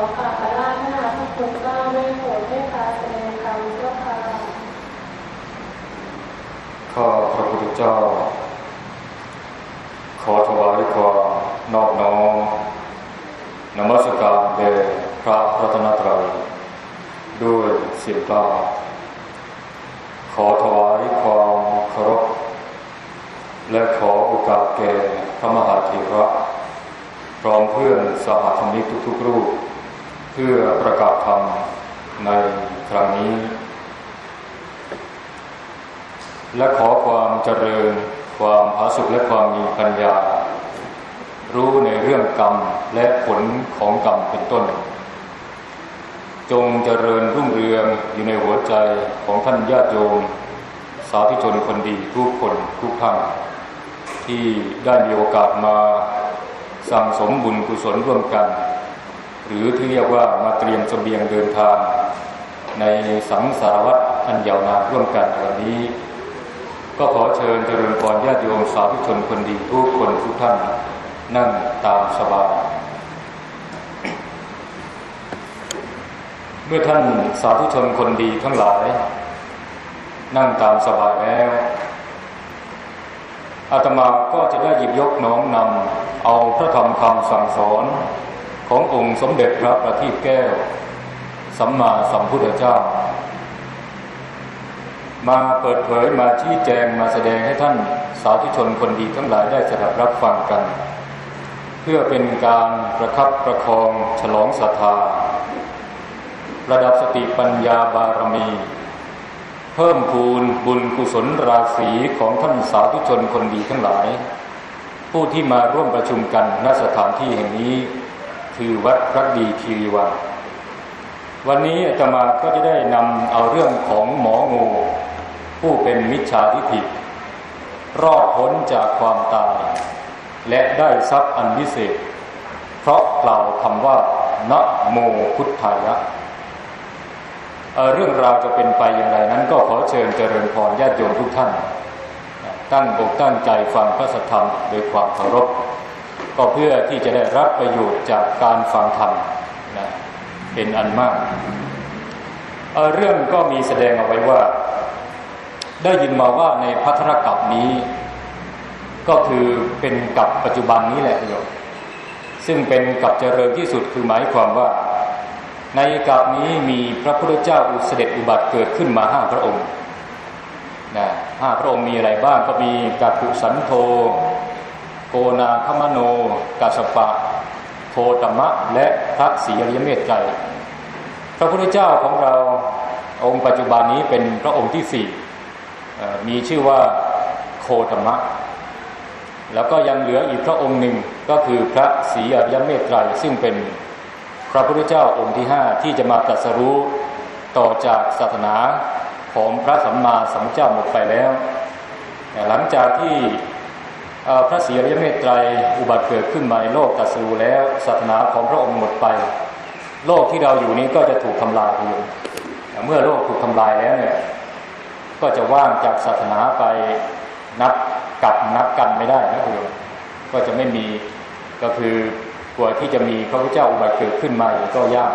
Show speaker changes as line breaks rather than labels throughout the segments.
ขอาบพราราชนาพระ
คุณเจ้าไม่โปรดเมตตาแสดงธรรมเจ้าค่ะ
ข้าพระพุทธเจ้า ขอถวายความนอบน้อมนมัสการแด่พระรัตนตรัยด้วยศีลงกล้ขอถวายความเคารพและขอโอกาสแก่พระมหาธีระพร้อมเพื่อนสหธรรมิกทุกๆรูป เพื่อประกาศธรรมในครั้งนี้ และขอความเจริญ ความผาสุกและความมีปัญญา รู้ในเรื่องกรรมและผลของกรรมเป็นต้น จงเจริญรุ่งเรืองอยู่ในหัวใจของท่านญาติโยม สาธุชนคนดีทุกคนทุกท่านที่ได้มีโอกาสมาสั่งสมบุญกุศลร่วมกัน หรือที่เรียกว่ามาเตรียมเสบียงเดินทาง ในสังสารวัตรอันยาวนานร่วมกันวันนี้ ก็ขอเชิญเจริญพรญาติโยมสาธุชนคนดีทุกคนทุกท่านนั่งตามสบายเมื่อท่านสาธุชนคนดีทั้งหลาย นั่งตามสบายแล้วอาตมาก็จะได้หยิบยกน้อมนำเอาพระธรรมคำสั่งสอน ขององค์สมเด็จพระประทีปแก้ว สัมมาสัมพุทธเจ้า มาเปิดเผยมาชี้แจงมาแสดงให้ท่านสาธุชนคนดีทั้งหลายได้สดับรับฟังกัน เพื่อเป็นการประคับประคองฉลองศรัทธาระดับสติปัญญาบารมี เพิ่มพูนบุญกุศลราศีของท่านสาธุชนคนดีทั้งหลาย ผู้ที่มาร่วมประชุมกันณสถานที่แห่งนี้ คือวัดพระดีคีรีวันวันนี้อาตมาก็จะได้นำเอาเรื่องของหมองู ผู้เป็นมิจฉาทิฏฐิรอดพ้นจากความตาย และได้ทรัพย์อันวิเศษ เพราะกล่าวคำว่านะโมพุทธายะเเรื่องราวจะเป็นไปอย่างไรนั้นก็ขอเชิญเจริญพรญาติโยมทุกท่าน ตั้งอกตั้งใจฟังพระสัทธรรมโดยความเคารพ ก็เพื่อที่จะได้รับประโยชน์จากการฟังธรรมนะเป็นอันมากเเรื่องก็มีแสดงเอาไว้ว่า ได้ยินมาว่าในพัทธกับนี้ ก็คือเป็นกับปัจจุบันนี้แหละโยมซึ่งเป็นกับเจริญที่สุดคือหมายความว่า ในกับนี้มีพระพุทธเจ้าอุเสด็จอุบัติเกิดขึ้นมาห้าพระองค์นะห้าพระองค์มีอะไรบ้างก็มีกักุสันโธ โกนาคมโนกัสปะโทตมะ และพระศรีอริยเมตไตรพระพุทธเจ้าของเราองค์ปัจจุบันนี้เป็นพระองค์ที่สี่มีชื่อว่าโคตมะ แล้วก็ยังเหลืออีกพระองค์หนึ่งก็คือพระศรีอริยเมตไตรซึ่งเป็นพระพุทธเจ้าองค์ที่ห้าที่จะมาตรัสรู้ต่อจากศาสนาของพระสัมมาสัมพุทธเจ้าหมดไปแล้ว หลังจากที่ พระศรีอริยเมตไตรอุบัติเกิดขึ้นมาในโลกตัสรูแล้วศาสนาของพระองค์หมดไป โลกที่เราอยู่นี้ก็จะถูกทำลายไปเมื่อโลกถูกทำลายแล้วเนี่ยก็จะว่างจากศาสนาไปนับกับนับกันไม่ได้นะคุณก็จะไม่มีก็คือกว่าที่จะมีพระพุทธเจ้าอุบัติเกิดขึ้นมาก็ยาก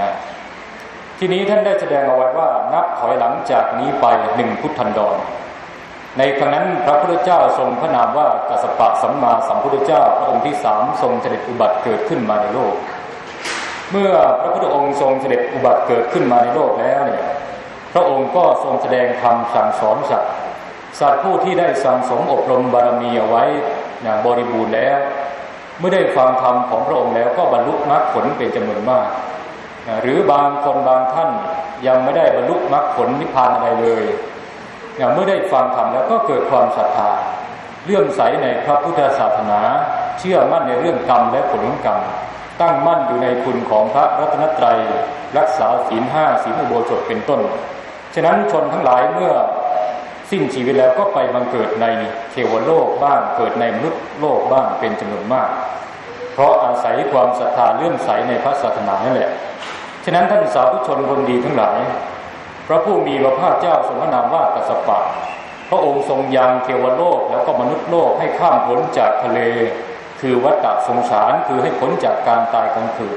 นะทีนี้ท่านได้แสดงเอาไว้ว่านับถอยหลังจากนี้ไปหนึ่งพุทธันดร ในครั้งนั้นพระพุทธเจ้าทรงพระนามว่ากัสปะสัมมาสัมพุทธเจ้าพระองค์ที่สามทรงเสด็จอุบัติเกิดขึ้นมาในโลก เมื่อพระพุทธองค์ทรงเสด็จอุบัติเกิดขึ้นมาในโลกแล้วเนี่ยพระองค์ก็ทรงแสดงธรรมสั่งสอนสัตว์สัตว์ผู้ที่ได้สั่งสมอบรมบารมีเอาไว้อย่างบริบูรณ์แล้ว เมื่อได้ฟังธรรมของพระองค์แล้วก็บรรลุมรรคผลเป็นจำนวนมาก หรือบางคนบางท่านยังไม่ได้บรรลุมรรคผลนิพพานอะไรเลย เมื่อได้ฟังธรรมแล้วก็เกิดความศรัทธาเลื่อมใสในพระพุทธศาสนา เชื่อมั่นในเรื่องกรรมและผลของกรรม ตั้งมั่นอยู่ในคุณของพระรัตนตรัย รักษาศีลห้าศีลอุโบสถเป็นต้น ฉะนั้นชนทั้งหลายเมื่อสิ้นชีวิตแล้วก็ไปบังเกิดในเทวโลกบ้างเกิดในมนุษย์โลกบ้างเป็นจำนวนมาก เพราะอาศัยความศรัทธาเลื่อมใสในพระศาสนานั่นแหละ ฉะนั้นท่านสาธุชนคนดีทั้งหลาย พระผู้มีพระภาคเจ้าทรงพระนามว่ากัสปะ พระองค์ทรงยังเทวโลกแล้วก็มนุษย์โลกให้ข้ามพ้นจากทะเล คือวัฏฏะสงสารคือให้พ้นจากการตายของคือ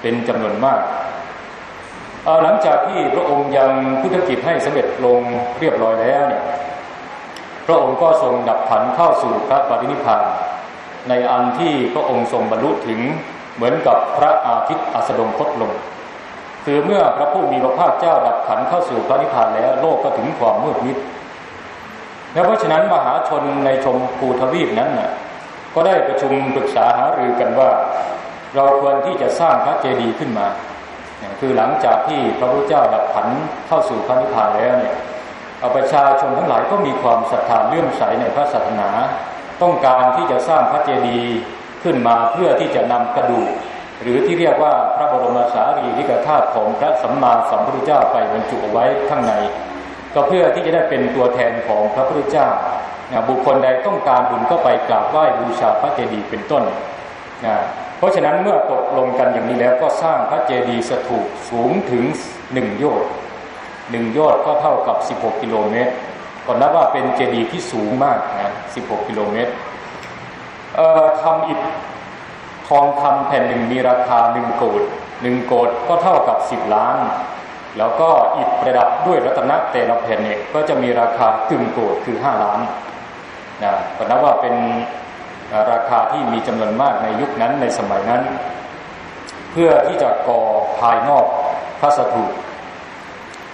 เป็นจำนวนมากหลังจากที่พระองค์ยังพุทธกิจให้สำเร็จลงเรียบร้อยแล้วเนี่ยระองค์ก็ทรงดับขันเข้าสู่พระปรินิพพานในอันที่พระองค์ทรงบรรลุถึงเหมือนกับพระอาทิตย์อัสดงคตลง คือเมื่อพระผู้มีพระภาคเจ้าดับขันเข้าสู่พระนิพพานแล้วโลกก็ถึงความมืดมิดและเพราะฉะนั้นมหาชนในชมพูทวีปนั้นน่ะก็ได้ประชุมปรึกษาหารือกันว่า เราควรที่จะสร้างพระเจดีย์ขึ้นมา คือหลังจากที่พระพุทธเจ้าดับขันเข้าสู่พระนิพพานแล้วเนี่ยเอาประชาชนทั้งหลายก็มีความศรัทธาเลื่อมใสในพระศาสนา ต้องการที่จะสร้างพระเจดีย์ขึ้นมาเพื่อที่จะนำกระดูก หรือที่เรียกว่าพระบรมสารีริกธาตุของพระสัมมาสัมพุทธเจ้าไปบรรจุเอาไว้ข้างใน ก็เพื่อที่จะได้เป็นตัวแทนของพระพุทธเจ้าบุคคลใดต้องการบุญก็ไปกราบไหว้บูชาพระเจดีย์เป็นต้นนะเพราะฉะนั้นเมื่อตกลงกันอย่างนี้แล้วก็สร้างพระเจดีย์สถูปสูงถึงหนึ่งโยชน์หนึ่งยอดก็เท่ากับ 16 กิโลเมตรก็นับว่าเป็นเจดีย์ที่สูงมากนะ16 กิโลเมตรทำอิฐ ทองคำแผ่นหนึ่งมีราคาหนึ่งโกดหนึ่งโกดก็เท่ากับ10ล้าน แล้วก็อิฐประดับด้วยรัตนแต่ละแผ่นเนี่ยก็จะมีราคากึ่งโกดคือ5ล้านนะก็นับว่าเป็นราคาที่มีจำนวนมากในยุคนั้นในสมัยนั้น เพื่อที่จะก่อภายนอกพระสถูป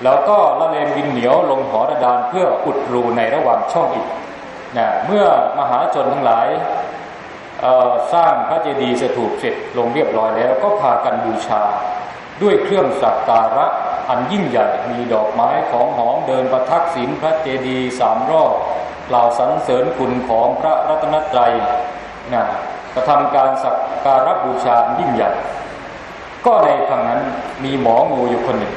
แล้วก็ละเลงดินเหนียวลงหอระดานเพื่ออุดรูในระหว่างช่องอิฐนะเมื่อมหาชนทั้งหลาย สร้างพระเจดีย์สถูปเสร็จลงเรียบร้อยแล้ว ก็พากันบูชา ด้วยเครื่องสักการะอันยิ่งใหญ่มีดอกไม้ของหอมเดินประทักษิณพระเจดีย์สามรอบกล่าวสรรเสริญคุณของพระรัตนตรัยนะกระทำการสักการะบูชายิ่งใหญ่ก็ในครั้งนั้นมีหมองูอยู่คนหนึ่ง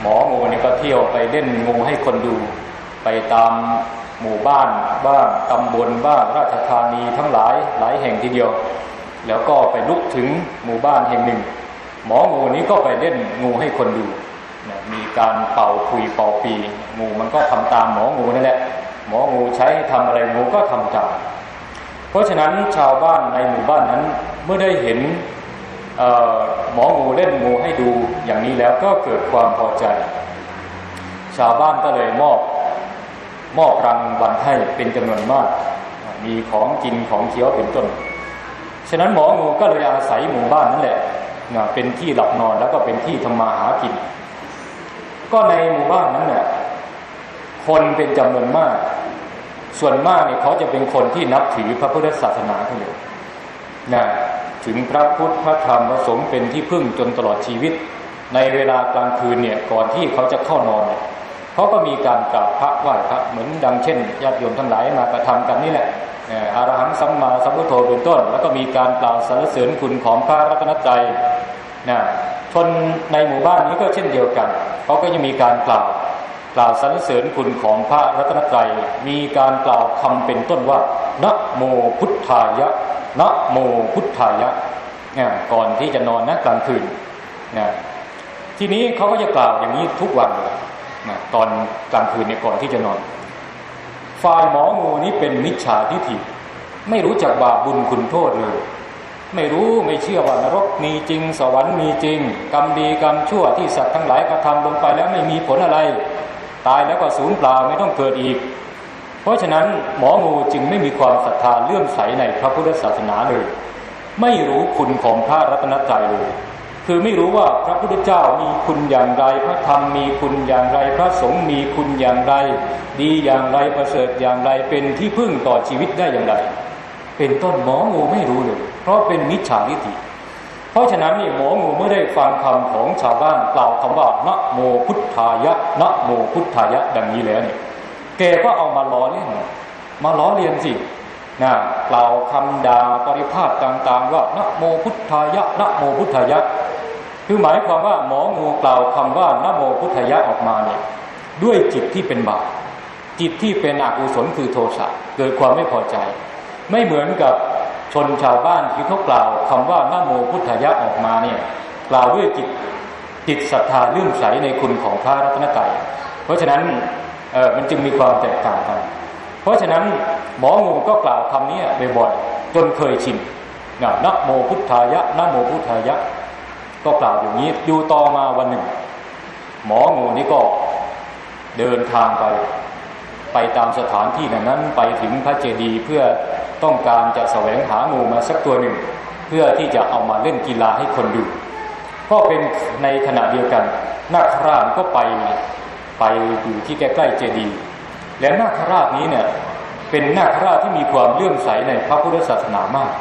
หมองูนี่ก็เที่ยวไปเล่นงูให้คนดู ไปตาม หมู่บ้านบ้างตำบลบ้างราชธานีทั้งหลายหลายแห่งทีเดียว แล้วก็ไปลุกถึงหมู่บ้านแห่งหนึ่ง หมองูนี้ก็ไปเล่นงูให้คนดูมีการเป่าคุยเป่าปีงูมันก็ทำตามหมองูนั่นแหละหมองูใช้ทำอะไรงูก็ทำตามเพราะฉะนั้นชาวบ้านในหมู่บ้านนั้นเมื่อได้เห็นหมองูเล่นงูให้ดูอย่างนี้แล้วก็เกิดความพอใจ ชาวบ้านก็เลยมอบ มอบรางวัลให้เป็นจำนวนมาก มีของกินของเคี้ยวเป็นต้น ฉะนั้นหมองูก็เลยอาศัยหมู่บ้านนั่นแหละเป็นที่หลับนอนแล้วก็เป็นที่ทำมาหากิน ก็ในหมู่บ้านนั้นเนี่ยคนเป็นจำนวนมาก ส่วนมากเนี่ยเขาจะเป็นคนที่นับถือพระพุทธศาสนาทั้งหมดนะถึงพระพุทธพระธรรมพระสงฆ์เป็นที่พึ่งจนตลอดชีวิต ในเวลากลางคืนเนี่ยก่อนที่เขาจะเข้านอนเขาก็มีการกราบพระไหว้พระเหมือนดังเช่นญาติโยมทั้งหลายมากระทำกันนี่แหละอารหังสัมมาสัมพุทโธเป็นต้น แล้วก็มีการกล่าวสรรเสริญคุณของพระรัตนตรัยนะชนในหมู่บ้านนี้ก็เช่นเดียวกันเขาก็จะมีการกล่าวกล่าวสรรเสริญคุณของพระรัตนตรัย มีการกล่าวคำเป็นต้นว่านะโมพุทธายะนะโมพุทธายะเนี่ยก่อนที่จะนอนนะกลางคืนนะทีนี้เขาก็จะกล่าวอย่างนี้ทุกวันเลย นะตอนกลางคืนเนี่ยก่อนที่จะนอนฝ่ายหมองูนี้เป็นมิจฉาทิฏฐิไม่รู้จักบาปบุญคุณโทษเลย ไม่รู้ไม่เชื่อว่านรกมีจริง สวรรค์มีจริง กรรมดีกรรมชั่วที่สัตว์ทั้งหลายกระทำลงไปแล้วไม่มีผลอะไร ตายแล้วก็สูญเปล่าไม่ต้องเกิดอีก เพราะฉะนั้นหมองูจึงไม่มีความศรัทธาเลื่อมใสในพระพุทธศาสนาเลย ไม่รู้คุณของพระรัตนตรัยเลย คือไม่รู้ว่าพระพุทธเจ้ามีคุณอย่างไร พระธรรมมีคุณอย่างไร พระสงฆ์มีคุณอย่างไร ดีอย่างไรประเสริฐอย่างไรเป็นที่พึ่งต่อชีวิตได้อย่างไร เป็นต้นหมองูไม่รู้เลยเพราะเป็นมิจฉาทิฏฐิเพราะฉะนั้นนี่หมองูเมื่อได้ฟังคำของชาวบ้านกล่าวคำว่านะโมพุทธายะนะโมพุทธายะดังนี้แล้วเนี่ยแกก็เอามาล้อเล่นมาล้อเลียนสินะกล่าวคำด่าปริพาทต่างๆว่านะโมพุทธายะนะโมพุทธายะ คือหมายความว่าหมองูกล่าวคำว่านโมพุทธายะออกมาเนี่ยด้วยจิตที่เป็นบาปจิตที่เป็นอกุศลคือโทสะเกิดความไม่พอใจ ไม่เหมือนกับชนชาวบ้านที่เขากล่าวคำว่านโมพุทธายะออกมาเนี่ยกล่าวด้วยจิตจิตศรัทธาเลื่อมใสในคุณของพระรัตนตรัยเพราะฉะนั้นเออมันจึงมีความแตกต่างกัน เพราะฉะนั้นหมองูก็กล่าวคำนี้บ่อยๆจนเคยชินนะนโมพุทธายะนโมพุทธายะ ก็กล่าวอย่างนี้อยู่ต่อมาวันหนึ่ง หมองูนี่ก็เดินทางไป ไปตามสถานที่นั้นไปถึงพระเจดีย์เพื่อต้องการจะแสวงหางูมาสักตัวหนึ่ง เพื่อที่จะเอามาเล่นกีฬาให้คนดู ก็เป็นในขณะเดียวกันนาคราชก็ไปไปอยู่ที่ใกล้ๆเจดีย์และนาคราชนี้เนี่ยเป็นนาคราชที่มีความเลื่อมใสในพระพุทธศาสนามาก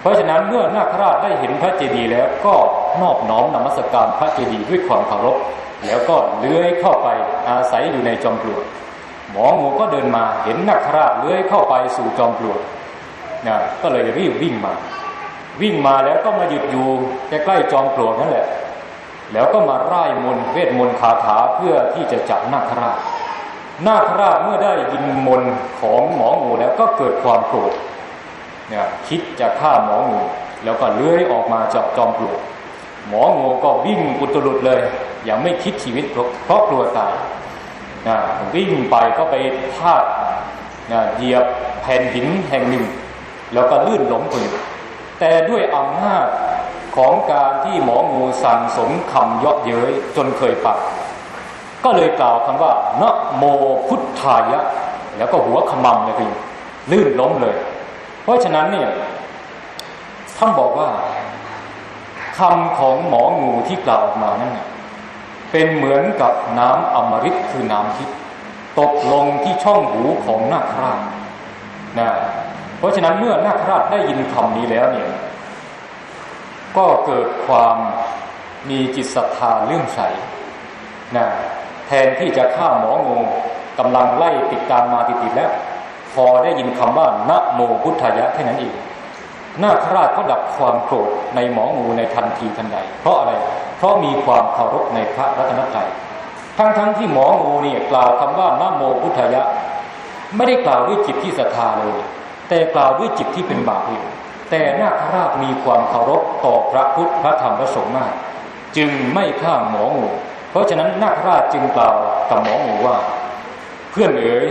เพราะฉะนั้นเมื่อนาคราชได้เห็นพระเจดีย์แล้วก็ นอบน้อมนมัสการพระเจดีย์ด้วยความเคารพแล้วก็เลื้อยเข้าไปอาศัยอยู่ในจอมปลวกหมองูก็เดินมาเห็นนาคราชเลื้อยเข้าไปสู่จอมปลวกนะก็เลยรีบวิ่งมา วิ่งมาแล้วก็มาหยุดอยู่ใกล้ๆจอมปลวกนั่นแหละ แล้วก็มาร่ายมนเวทมนต์คาถาเพื่อที่จะจับนาคราชนาคราชเมื่อได้ยินมนของหมองูแล้วก็เกิดความโกรธเนี่ยคิดจะฆ่าหมองูแล้วก็เลื้อยออกมาจากจอมปลวก หมองูก็วิ่งอุตรุดเลยยังไม่คิดชีวิตเพราะกลัวตายนะวิ่งไปก็ไปพลาดนะเหยียบแผ่นหินแห่งหนึ่ง แล้วก็ลื่นล้มไปแต่ด้วยอำนาจของการที่หมองูสั่งสมคำเยาะเย้ยจนเคยปัก ก็เลยกล่าวคำว่านะโมพุทธายะ แล้วก็หัวขมำเลยคือลื่นล้มเลย เพราะฉะนั้นเนี่ยท่านบอกว่า คำของหมองูที่กล่าวมานั้นเป็นเหมือนกับน้ำอมฤตคือน้ำทิพย์ตกลงที่ช่องหูของนาคราชนะเพราะฉะนั้นเมื่อนาคราชได้ยินคำนี้แล้วเนี่ยก็เกิดความมีจิตศรัทธาเลื่อมใสนะแทนที่จะฆ่าหมองูกำลังไล่ติดตามมาติดๆแล้ว พอได้ยินคำว่านะโมพุทธายะแค่นั้นเอง นาคราชก็ดับความโกรธในหมองูในทันทีทันใด เพราะอะไร เพราะมีความเคารพในพระรัตนตรัยทั้งๆทที่หมองูเนี่ยกล่าวคำว่านะโมพุทธยะ ไม่ได้กล่าวด้วยจิตที่ศรัทธาเลย แต่กล่าวด้วยจิตที่เป็นบาปอยู่แต่นาคราชมีความเคารพต่อพระพุทธพระธรรมพระสงฆ์มาก จึงไม่ฆ่าหมองู เพราะฉะนั้นนาคราชจึงกล่าวกับหมองูว่า เพื่อนเอ๋ย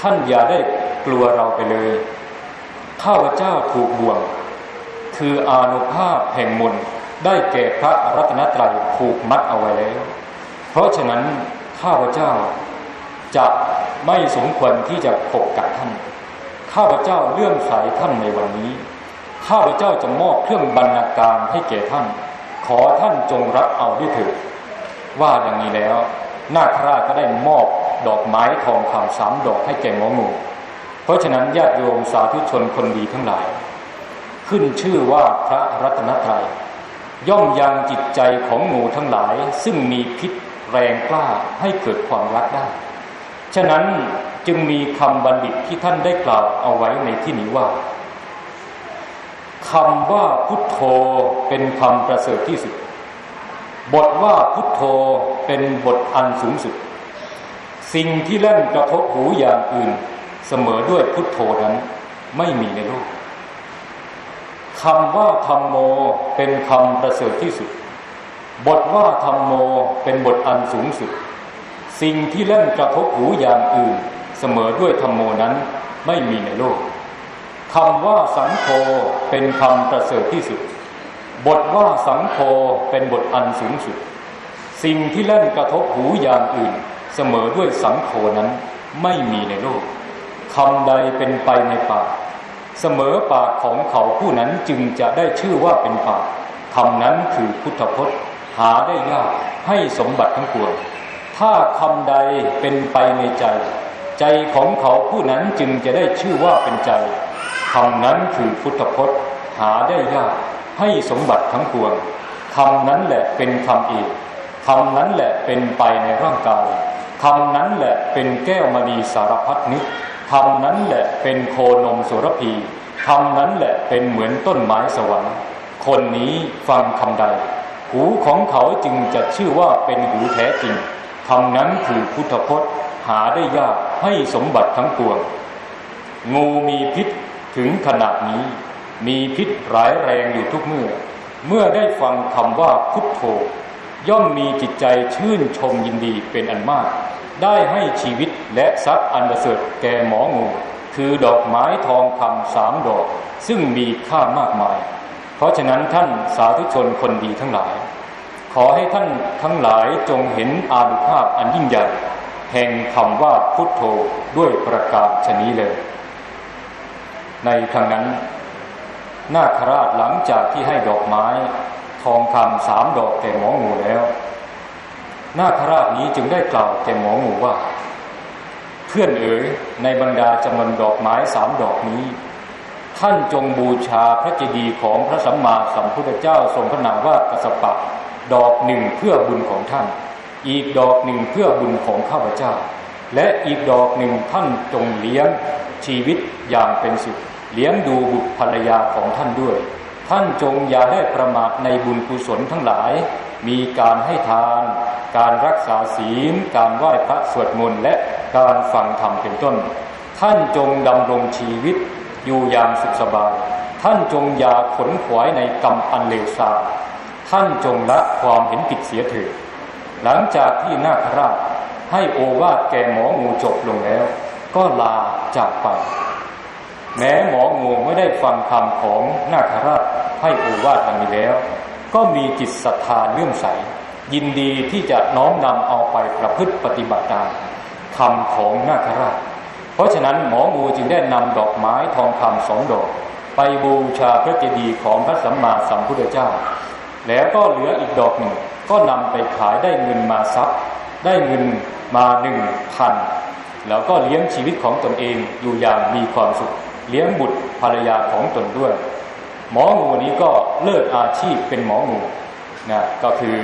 ท่านอย่าได้กลัวเราไปเลย ข้าพเจ้าถูกบ่วง คืออานุภาพแห่งมนได้แก่พระรัตนตรัยผูกมัดเอาไว้แล้ว เพราะฉะนั้นข้าพเจ้าจะไม่สมควรที่จะขบกับท่าน ข้าพเจ้าเลื่อมใสท่านในวันนี้ ข้าพเจ้าจะมอบเครื่องบรรณาการให้แก่ท่าน ขอท่านจงรับเอาด้วยเถิดว่าอย่างนี้แล้ว นาคราชก็ได้มอบดอกไม้ทองคำสามดอกให้แก่หมองู เพราะฉะนั้นญาติโยมสาธุชนคนดีทั้งหลาย ขึ้นชื่อว่าพระรัตนตรัยย่อมยังจิตใจของหมูทั้งหลาย ซึ่งมีพิษแรงกล้าให้เกิดความรักได้ ฉะนั้นจึงมีคำบัณฑิตที่ท่านได้กล่าวเอาไว้ในที่นี้ว่าคำว่าพุทโธเป็นคำประเสริฐที่สุด บทว่าพุทโธเป็นบทอันสูงสุด สิ่งที่เล่นกระทบหูอย่างอื่น เสมอด้วยพุทโธนั้นไม่มีในโลกคำว่าธรรมโมเป็นคำประเสริฐที่สุด บทว่าธรรมโมเป็นบทอันสูงสุด สิ่งที่เล่นกระทบหูอย่างอื่น เสมอด้วยธรรมโมนั้นไม่มีในโลกคำว่าสังโฆเป็นคำประเสริฐที่สุด บทว่าสังโฆเป็นบทอันสูงสุด สิ่งที่เล่นกระทบหูอย่างอื่น เสมอด้วยสังโฆนั้นไม่มีในโลก คำใดเป็นไปในปาก เสมอปากของเขาผู้นั้นจึงจะได้ชื่อว่าเป็นปากคำนั้นคือพุทธพจน์ หาได้ยากให้สมบัติทั้งปวงถ้าคำใดเป็นไปในใจ ใจของเขาผู้นั้นจึงจะได้ชื่อว่าเป็นใจคำนั้นคือพุทธพจน์ หาได้ยากให้สมบัติทั้งปวงคำนั้นแหละเป็นคำเอกคำนั้นแหละเป็นไปในร่างกายคำนั้นแหละเป็นแก้วมณีสารพัดนิ ดคำนั้นแหละเป็นโคนมสุรพีคำนั้นแหละเป็นเหมือนต้นไม้สวรรค์ คนนี้ฟังคำใด หูของเขาจึงจะชื่อว่าเป็นหูแท้จริงคำนั้นคือพุทธพจน์หาได้ยากให้สมบัติทั้งปวง งูมีพิษถึงขนาดนี้ มีพิษร้ายแรงอยู่ทุกเมื่อ เมื่อได้ฟังคำว่าพุทโธย่อมมีจิตใจชื่นชมยินดีเป็นอันมาก ได้ให้ชีวิตและทรัพย์อันประเสริฐแก่หมองูคือดอกไม้ทองคำสามดอก ซึ่งมีค่ามากมาย เพราะฉะนั้นท่านสาธุชนคนดีทั้งหลาย ขอให้ท่านทั้งหลายจงเห็นอานุภาพอันยิ่งใหญ่แห่งคำว่าพุทโธด้วยประกาศชนี้เลย ในครั้งนั้น นาคราชหลังจากที่ให้ดอกไม้ ทองคำสามดอกแก่หมองูแล้ว นาคราชนี้จึงได้กล่าวแก่หมองูว่า เพื่อนเอ๋ยในบรรดาจำนวนดอกไม้สามดอกนี้ ท่านจงบูชาพระเจดีย์ของพระสัมมาสัมพุทธเจ้าทรงพระนามว่ากสปะดอกหนึ่งเพื่อบุญของท่าน อีกดอกหนึ่งเพื่อบุญของข้าพเจ้า และอีกดอกหนึ่งท่านจงเลี้ยงชีวิตอย่างเป็นสุขเลี้ยงดูบุตรภรรยาของท่านด้วย ท่านจงอย่าได้ประมาทในบุญกุศลทั้งหลาย มีการให้ทาน การรักษาศีล การไหว้พระสวดมนต์และการฟังธรรมเป็นต้น ท่านจงดำรงชีวิตอยู่อย่างสุขสบาย ท่านจงอย่าขนขวายในกรรมอันเลวทรามท่านจงละความเห็นผิดเสียเถิดหลังจากที่นาคราชให้โอวาทแก่หมองูจบลงแล้ว ก็ลาจากไป แม้หมองูไม่ได้ฟังคำของนาคราช ให้โอวาทดังนี้แล้ว ก็มีจิตศรัทธาเลื่อมใส ยินดีที่จะน้อมนำเอาไปประพฤติปฏิบัติตามคำของนาคราช เพราะฉะนั้นหมองูจึงได้นำดอกไม้ทองคำสองดอก ไปบูชาพระเจดีย์ของพระสัมมาสัมพุทธเจ้า แล้วก็เหลืออีกดอกหนึ่งก็นำไปขายได้เงินมาซับได้เงินมาหนึ่งพันแล้วก็เลี้ยงชีวิตของตนเองอยู่อย่างมีความสุข เลี้ยงบุตรภรรยาของตนด้วย หมองูนี้ก็เลิกอาชีพเป็นหมองูนะก็คือ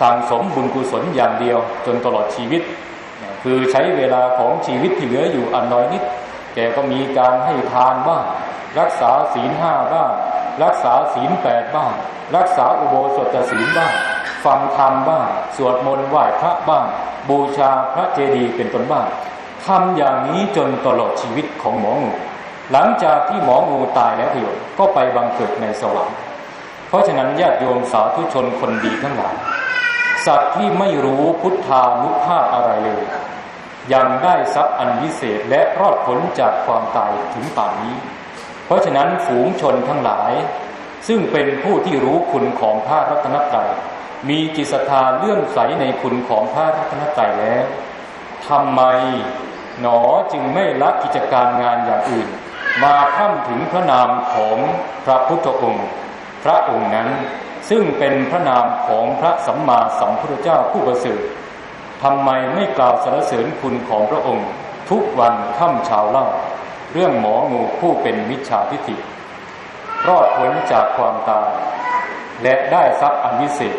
สั่งสมบุญกุศลอย่างเดียว จนตลอดชีวิตคือใช้เวลาของชีวิตที่เหลืออยู่อันน้อยนิด แกก็มีการให้ทานบ้าง รักษาศีลห้าบ้าง รักษาศีลแปดบ้าง รักษาอุโบสถศีลบ้าง ฟังธรรมบ้าง สวดมนต์ไหว้พระบ้าง บูชาพระเจดีย์เป็นต้นบ้างทำอย่างนี้จนตลอดชีวิตของหมองู หลังจากที่หมองูตายแล้วประโยชน์ก็ไปบังเกิดในสวรรค์เพราะฉะนั้นญาติโยมสาธุชนคนดีทั้งหลายสัตว์ที่ไม่รู้พุทธานุภาพอะไรเลย ยังได้ทรัพย์อันวิเศษและรอดพ้นจากความตายถึงป่านนี้ เพราะฉะนั้นฝูงชนทั้งหลาย ซึ่งเป็นผู้ที่รู้คุณของพระรัตนตรัยมีจิตศรัทธาเลื่อมใสในคุณของพระรัตนตรัยแล้วทำไมหนอจึงไม่ละกิจการงานอย่างอื่น มาข้ามถึงพระนามของพระพุทธองค์ พระองค์นั้นซึ่งเป็นพระนามของพระสัมมาสัมพุทธเจ้าผู้ประเสริฐทำไมไม่กล่าวสรรเสริญคุณของพระองค์ ทุกวันค่ำเช้าเล่า เรื่องหมองูผู้เป็นมิจฉาทิฏฐิรอดพ้นจากความตาย และได้ทรัพย์อันวิเศษ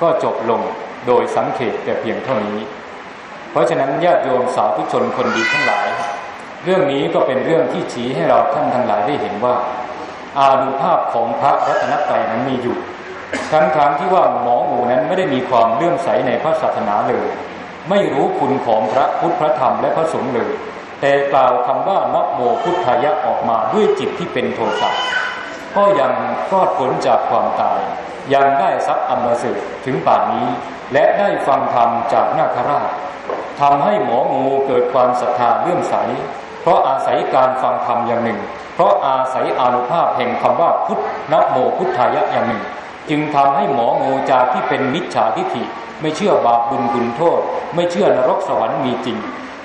ก็จบลงโดยสังเขตแต่เพียงเท่านี้ เพราะฉะนั้นญาติโยมสาธุชนคนดีทั้งหลาย เรื่องนี้ก็เป็นเรื่องที่ชี้ให้เราท่านทั้งหลายได้เห็นว่า อานุภาพของพระรัตนตรัยนั้นมีอยู่ทั้งทางที่ว่าหมองูนั้นไม่ได้มีความเลื่อมใสในพระศาสนาเลย ไม่รู้คุณของพระพุทธพระธรรมและพระสงฆ์เลย แต่กล่าวคำว่านับโมพุทธายะออกมาด้วยจิตที่เป็นโทสะก็ยังรอดพ้นจากความตาย ยังได้ทรัพย์อันประเสริฐถึงป่านนี้ และได้ฟังธรรมจากนาคราชทำให้หมองูเกิดความศรัทธาเลื่อมใส เพราะอาศัยการฟังธรรมอย่างหนึ่ง เพราะอาศัยอานุภาพแห่งคำว่าพุทธนับโมพุทธายะอย่างหนึ่ง จึงทำให้หมองูจากที่เป็นมิจฉาทิฏฐิ ไม่เชื่อบาปบุญบุญโทษ ไม่เชื่อนรกสวรรค์มีจริง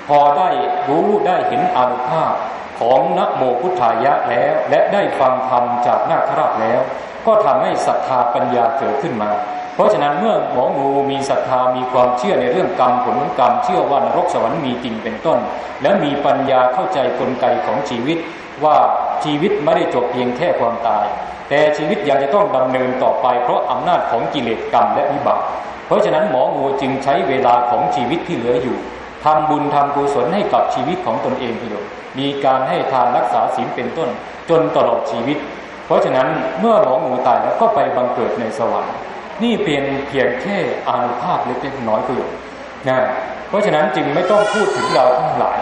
พอได้รู้ได้เห็นอานุภาพของนโมพุทธายะแล้วและได้ฟังธรรมจากนาคราชแล้ว ก็ทำให้ศรัทธาปัญญาเกิดขึ้นมา เพราะฉะนั้นเมื่อหมองูมีศรัทธามีความเชื่อในเรื่องกรรมผลกรรมเชื่อว่านรกสวรรค์มีจริงเป็นต้น และมีปัญญาเข้าใจกลไกของชีวิต ว่าชีวิตไม่ได้จบเพียงแค่ความตาย แต่ชีวิตยังจะต้องดำเนินต่อไป เพราะอำนาจของกิเลสกรรมและวิบากเพราะฉะนั้นหมองูจึงใช้เวลาของชีวิตที่เหลืออยู่ทำบุญทำกุศลให้กับชีวิตของตนเองประโยชน์มีการให้ทานรักษาศีลเป็นต้น จนตลอดชีวิต เพราะฉะนั้นเมื่อหมอหมูตายแล้วก็ไปบังเกิดในสวรรค์ นี่เป็นเพียงแค่อานุภาพเล็กๆน้อยประโยชน์นะเพราะฉะนั้นจึงไม่ต้องพูดถึงเราทั้งหลาย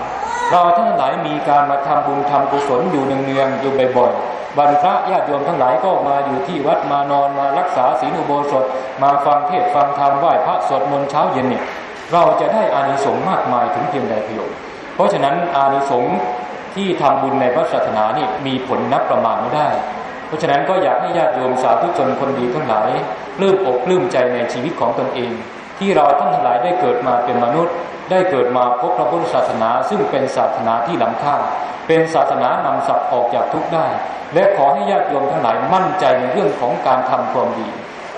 เราทั้งหลายมีการมาทำบุญทำกุศลอยู่เนืองๆอยู่บ่อยๆบรรพระญาติโยมทั้งหลายก็มาอยู่ที่วัดมานอนมารักษาศีลอุโบสถ มาฟังเทศฟังธรรมไหว้พระสวดมนต์เช้าเย็นเนี่ยเราจะได้อานิสงส์มากมายถึงเพียงใดประโยชน์เพราะฉะนั้นอานิสงส์ที่ทำบุญในพระศาสนานี่มีผลนับประมาณไม่ได้ เพราะฉะนั้นก็อยากให้ญาติโยมสาธุชนคนดีทั้งหลายปลื้มอกปลื้มใจในชีวิตของตนเอง ที่เราท่านทั้งหลายได้เกิดมาเป็นมนุษย์ ได้เกิดมาพบพระพุทธศาสนา ซึ่งเป็นศาสนาที่ล้ำค่า เป็นศาสนานำสัตว์ออกจากทุกข์ได้ และขอให้ญาติโยมทั้งหลายมั่นใจในเรื่องของการทำความดี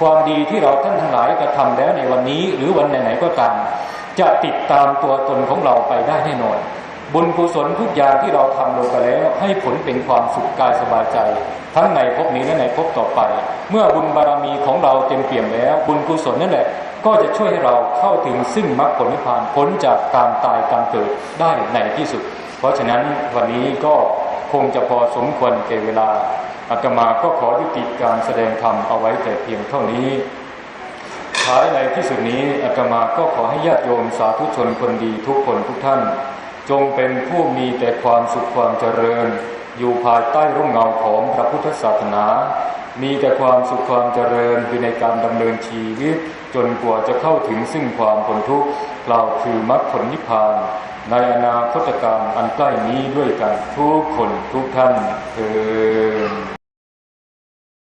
ความดีที่เราท่านทั้งหลายกระทำแล้วในวันนี้ หรือวันไหนๆก็ตามจะติดตามตัวตนของเราไปได้แน่นอน บุญกุศลทุกอย่างที่เราทำลงไปแล้ว ให้ผลเป็นความสุขกายสบายใจ ทั้งในภพนี้และในภพต่อไป เมื่อบุญบารมีของเราเต็มเปี่ยมแล้ว บุญกุศลนั่นแหละ ก็จะช่วยให้เราเข้าถึงซึ่งมรรคผลนิพพานพ้นจากการตายการเกิดได้ในที่สุด เพราะฉะนั้นวันนี้ก็คงจะพอสมควรแก่เวลาอาตมาก็ขอยุติการแสดงธรรมเอาไว้แต่เพียงเท่านี้ท้ายในที่สุดนี้อาตมาก็ขอให้ญาติโยมสาธุชนคนดีทุกคนทุกท่าน จงเป็นผู้มีแต่ความสุขความเจริญ อยู่ภายใต้ร่มเงาของพระพุทธศาสนา มีแต่ความสุขความเจริญอยู่ในการดำเนินชีวิต จนกว่าจะเข้าถึงซึ่งความพ้นทุกข์กล่าวคือมรรคผลนิพพาน ในอนาคตการอันใกล้นี้ด้วยกันทุกคนทุกท่านเถิด